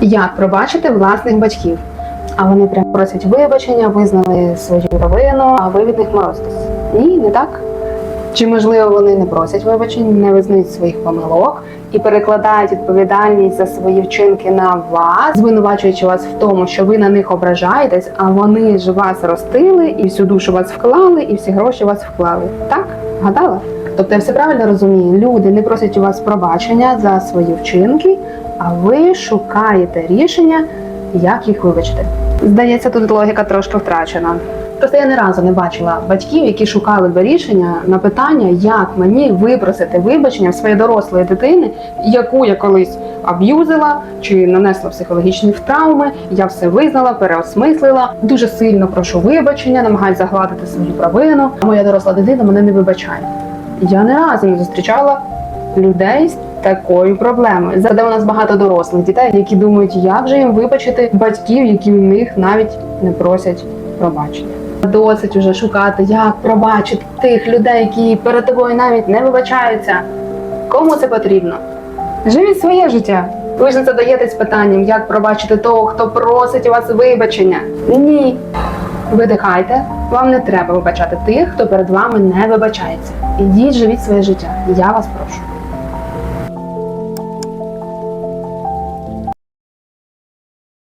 Як пробачити власних батьків? А вони прям просять вибачення, визнали свою провину, а ви від них морозитесь. Ні, не так. Чи можливо вони не просять вибачень, не визнають своїх помилок і перекладають відповідальність за свої вчинки на вас, звинувачуючи вас в тому, що ви на них ображаєтесь, а вони ж вас ростили і всю душу вас вклали, і всі гроші вас вклали. Так? Гадала? Тобто я все правильно розумію, люди не просять у вас пробачення за свої вчинки, а ви шукаєте рішення, як їх вибачити. Здається, тут логіка трошки втрачена. Просто я ні разу не бачила батьків, які шукали би рішення на питання, як мені випросити вибачення в своєї дорослої дитини, яку я колись аб'юзила чи нанесла психологічні травми. Я все визнала, переосмислила. Дуже сильно прошу вибачення, намагаюся загладити свою провину. А моя доросла дитина мене не вибачає. Я не разу не зустрічала людей з такою проблемою. Зате у нас багато дорослих дітей, які думають, як же їм вибачити батьків, які в них навіть не просять пробачення. Досить уже шукати, як пробачити тих людей, які перед тобою навіть не вибачаються. Кому це потрібно? Живіть своє життя. Ви ж не задаєтесь питанням, як пробачити того, хто просить у вас вибачення. Ні. Видихайте, вам не треба вибачати тих, хто перед вами не вибачається. Ідіть, живіть своє життя. Я вас прошу.